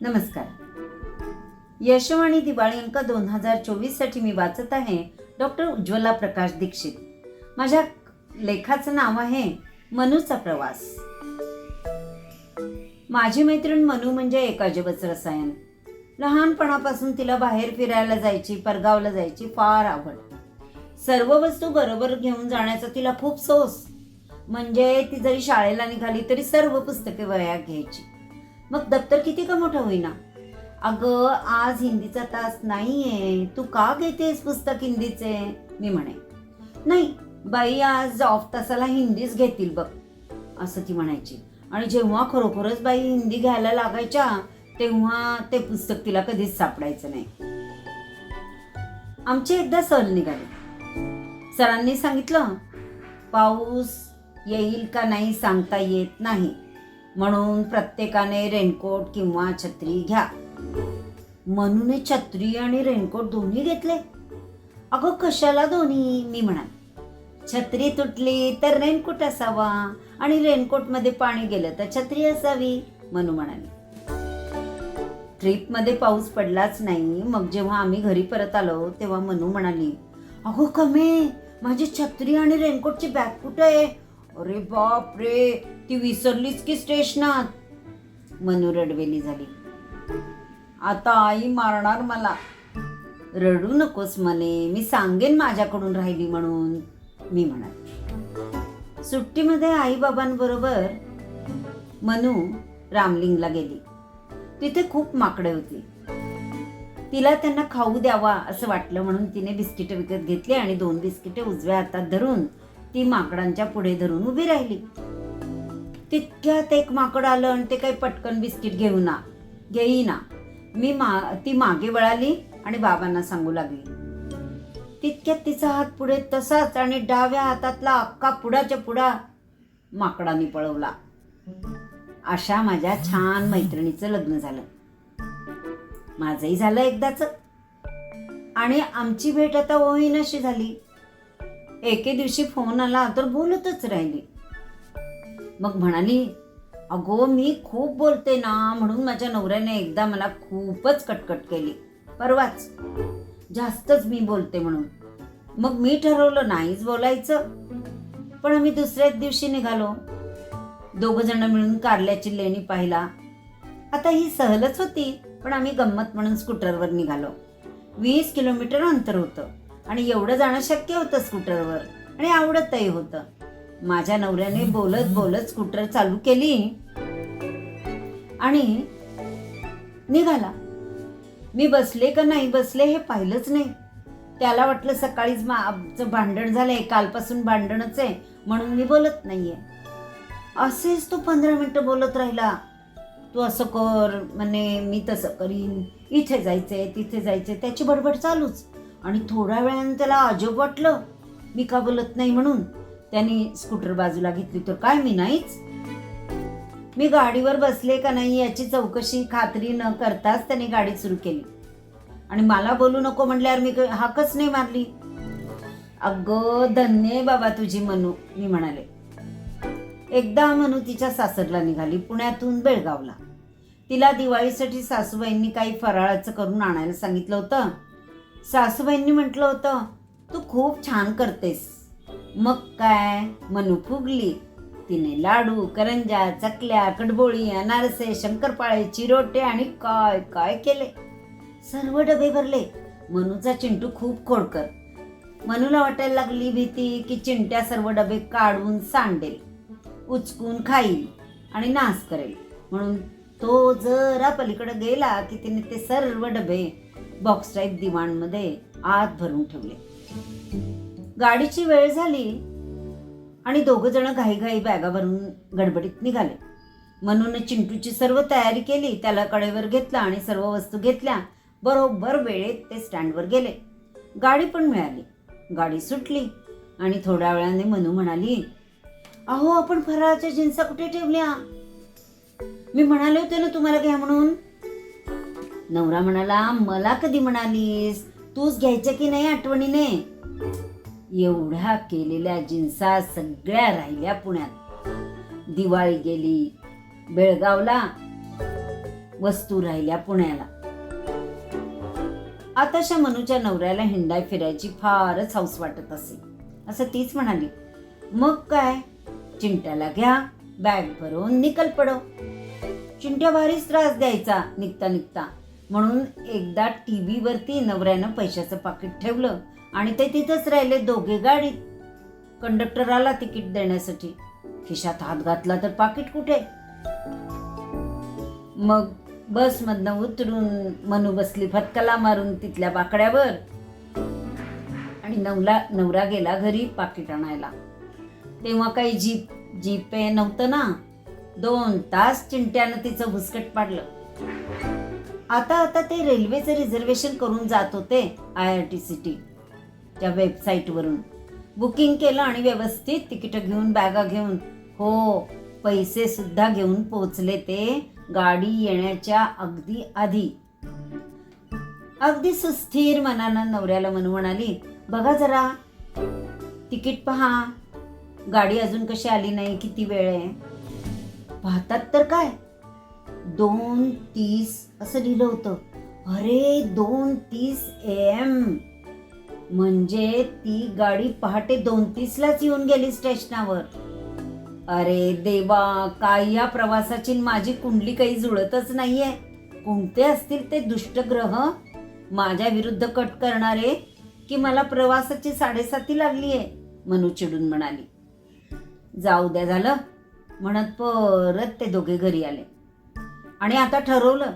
नमस्कार. यशवाणी दिवाळी अंक दोन हजार चोवीससाठी मी वाचत आहे डॉक्टर उज्ज्वला प्रकाश दीक्षित. माझ्या लेखाचं नाव आहे मनूचा प्रवास. माझी मैत्रीण मनू म्हणजे एक अजबच रसायन. लहानपणापासून तिला बाहेर फिरायला जायची परगावला जायची फार आवड. सर्व वस्तू बरोबर घेऊन जाण्याचा तिला खूप सोस. म्हणजे ती जरी शाळेला निघाली तरी सर्व पुस्तके वया घ्यायची. मग दप्तर किती का मोठं होईना? अगं आज हिंदीचा तास नाहीये. तू का घेतेस पुस्तक हिंदीचे? मी म्हणे नाही बाई आज ऑफ तासाला हिंदीच घेतील बघ असं ती म्हणायची. आणि जेव्हा खरोखरच बाई हिंदी घ्यायला लागायच्या तेव्हा ते पुस्तक तिला कधीच सापडायचं नाही. आमचे एकदा सहल निघाले. सरांनी सांगितलं पाऊस येईल का नाही सांगता येत नाही. म्हणून प्रत्येकाने रेनकोट किंवा छत्री घ्या. मनूने छत्री आणि रेनकोट दोन्ही घेतले? अगं कशाला दोन्ही? मी म्हणाल. छत्री तुटली तर रेनकोट असावा आणि रेनकोटमध्ये पाणी गेलं तर छत्री असावी मनू म्हणाली. ट्रिपमध्ये पाऊस पडलाच नाही. मग जेव्हा आम्ही घरी परत आलो तेव्हा मनू म्हणाली अगो कमे! माझी छत्री आणि रेनकोटची बॅग कुठं आहे? अरे बाप रे ती विसरलीच की स्टेशनात? मनू रडवेली झाली. आता आई मारणार मला. रडू नकोस मने मी सांगेन माझ्याकडून राहिली म्हणून मी म्हणाल सुट्टीमध्ये आई बाबांबरोबर मनू रामलिंगला गेली. तिथे खूप माकडे होती. तिला त्यांना खाऊ द्यावा असं वाटलं म्हणून तिने बिस्किटं विकत घेतली आणि दोन बिस्किटे उजव्या हातात धरून ती माकडांच्या पुढे धरून उभी राहिली. तितक्यात एक माकड आलं आणि ते काही पटकन बिस्किट घेऊ ना घेईना. मी मा ती मागे वळाली आणि बाबांना सांगू लागली. तितक्यात तिचा हात पुढे तसाच आणि डाव्या हातातला अक्का पुढाच्या पुढा माकडाने पळवला. अशा माझ्या छान मैत्रिणीचं लग्न झालं. माझंही झालं एकदाच. आणि आमची भेट आता ओहिनाशी झाली. एके दिवशी फोन आला तर बोलतच राहिली. मग म्हणाली अगो मी खूप बोलते ना म्हणून माझ्या नवऱ्याने एकदा मला खूपच कटकट केली. परवाच जास्तच मी बोलते म्हणून. मग मी ठरवलं नाहीच बोलायचं. पण आम्ही दुसऱ्याच दिवशी निघालो. दोघ जण मिळून कारल्याची लेणी पाहिला. आता ही सहलच होती पण आम्ही गंमत म्हणून स्कूटरवर निघालो. वीस किलोमीटर अंतर होतं. आणि एवढं जाणं शक्य होतं स्कूटरवर. आणि आवडतही होतं. माझ्या नवऱ्याने बोलत बोलत स्कूटर चालू केली. आणि निघाला. मी बसले का नाही बसले हे पाहिलंच नाही. त्याला वाटलं सकाळीच मा आमचं भांडण झालंय कालपासून भांडणच आहे म्हणून मी बोलत नाहीये. असेच तो पंधरा मिनिटं बोलत राहिला. तू असं कर म्हणे मी तसं करीन. इथे जायचंय तिथे जायचंय त्याची बडबड चालूच. आणि थोड्या वेळाने त्याला अजब वाटलं. मी का बोलत नाही म्हणून त्यांनी स्कूटर बाजूला घेतली. तर काय मी नाहीच? मी गाडीवर बसले का नाही याची चौकशी खात्री न करताच त्याने गाडी सुरू केली. आणि मला बोलू नको म्हटल्यावर मी हाकच नाही मारली. अगं धन्य बाबा तुझी मनू मी म्हणाले. एकदा मनू तिच्या सासरला निघाली पुण्यातून बेळगावला. तिला दिवाळीसाठी सासूबाईंनी काही फराळाचं करून आणायला सांगितलं होतं. सासूबाईंनी म्हटलं होतं तू खूप छान करतेस. मग काय? मनू फुगली. तिने लाडू करंजा चकल्या कडबोळी अनारसे शंकरपाळे चिरोटे आणि काय काय केले? सर्व डबे भरले. मनूचा चिंटू खूप खोडकर मनूला वाटायला लागली भीती की चिंट्या सर्व डबे काढून सांडेल उचकून खाईल आणि नाश करेल. म्हणून तो जरा पलीकडे गेला की तिने ते सर्व डबे बॉक्स टाईप दिवाणमध्ये आत भरून ठेवले. गाडीची वेळ झाली आणि दोघं जण घाईघाई बॅगा भरून गडबडीत निघाले. मनूने चिंटूची सर्व तयारी केली त्याला कडेवर घेतला आणि सर्व वस्तू घेतल्या. बरोबर वेळेत ते स्टँडवर गेले. गाडी पण मिळाली. गाडी सुटली आणि थोड्या वेळाने मनू म्हणाली अहो आपण फराळाच्या जिन्सा कुठे ठेवल्या? मी म्हणाले होते ना तुम्हाला घ्या म्हणून. नवरा म्हणाला मला कधी म्हणालीस? तूच घ्यायचं की नाही आठवणीने? एवढ्या केलेल्या जिन्सा सगळ्या राहिल्या पुण्यात. दिवाळी गेली बेळगावला वस्तू राहिल्या पुण्याला. आताशा मनूच्या नवऱ्याला हिंडाय फिरायची फारच हौस वाटत असे. असं तीच म्हणाली. मग काय? चिंट्याला घ्या बॅग भरून निकल पडो. चिंट्या भारीच त्रास द्यायचा निघता निघता. म्हणून एकदा टी व्हीवरती नवऱ्यानं पैशाचं पाकिट ठेवलं आणि ते तिथंच राहिले दोघे गाडीत कंडक्टर आला तिकीट देण्यासाठी. खिशात हात घातला तर पाकिट कुठे? मग बसमधनं उतरून मनू बसली फटकला मारून तिथल्या बाकड्यावर. आणि नवला नवरा गेला घरी पाकिट आणायला. तेव्हा काही जीप जीपे नव्हतं ना. दोन तास चिंट्यानं तिचं भुसकट पाडलं. आता आता ते रेल्वेचं रिझर्वेशन करून जात होते आय आर टी सी टीच्या वेबसाईटवरून. बुकिंग केलं आणि व्यवस्थित तिकीटं घेऊन बॅगा घेऊन हो पैसे सुद्धा घेऊन पोचले ते गाडी येण्याच्या अगदी आधी. अगदी सुस्थिर मनानं नवऱ्याला म्हणू म्हणाली बघा जरा तिकीट पहा. गाडी अजून कशी आली नाही किती वेळ आहे? पाहतात तर काय? दोन तीस असं लिहिलं होतं. अरे दोन तीस एम म्हणजे ती गाडी पहाटे दोन तीसलाच येऊन गेली स्टेशनावर. अरे देवा काय या प्रवासाची माझी कुंडली काही जुळतच नाहीये. कोणते असतील ते दुष्टग्रह? माझ्या विरुद्ध कट करणारे की मला प्रवासाची साडेसाती लागली आहे मनू चिडून म्हणाली. जाऊ द्या झालं. म्हणत परत ते दोघे घरी आले. आणि आता ठरवलं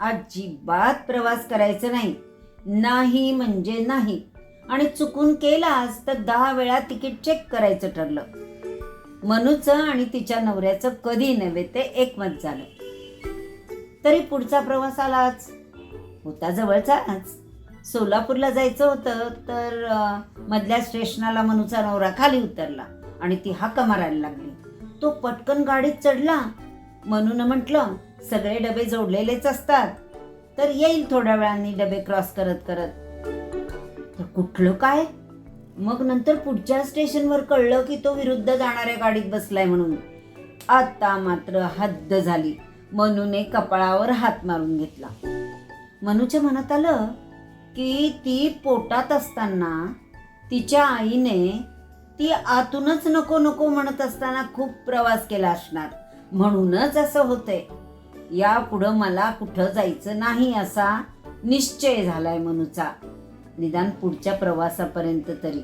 अजिबात प्रवास करायचं नाही. नाही म्हणजे नाही. आणि चुकून केलास तर दहा वेळा तिकीट चेक करायचं ठरलं. मनूचं आणि तिच्या नवऱ्याचं कधी नव्हे ते एकमत झालं. तरी पुढचा प्रवास आलाच. होता जवळचाच. सोलापूरला जायचं होतं तर मधल्या स्टेशनाला मनूचा नवरा खाली उतरला आणि ती हाका मारायला लागली. तो पटकन गाडीत चढला. मनूनं म्हटलं सगळे डबे जोडलेलेच असतात. तर येईल थोड्या वेळाने डबे क्रॉस करत करत. तर कुठलं काय? मग नंतर पुढच्या स्टेशनवर कळलं की तो विरुद्ध जाणाऱ्या गाडीत बसलाय म्हणून. आता मात्र हद्द झाली. मनूने कपाळावर हात मारून घेतला. मनूच्या मनात आलं की ती पोटात असताना तिच्या आईने ती आतूनच नको नको म्हणत असताना खूप प्रवास केला असणार. म्हणूनच असं होतंय. यापुढं मला कुठं जायचं नाही असा निश्चय झालाय मनूचा. निदान पुढच्या प्रवासापर्यंत तरी.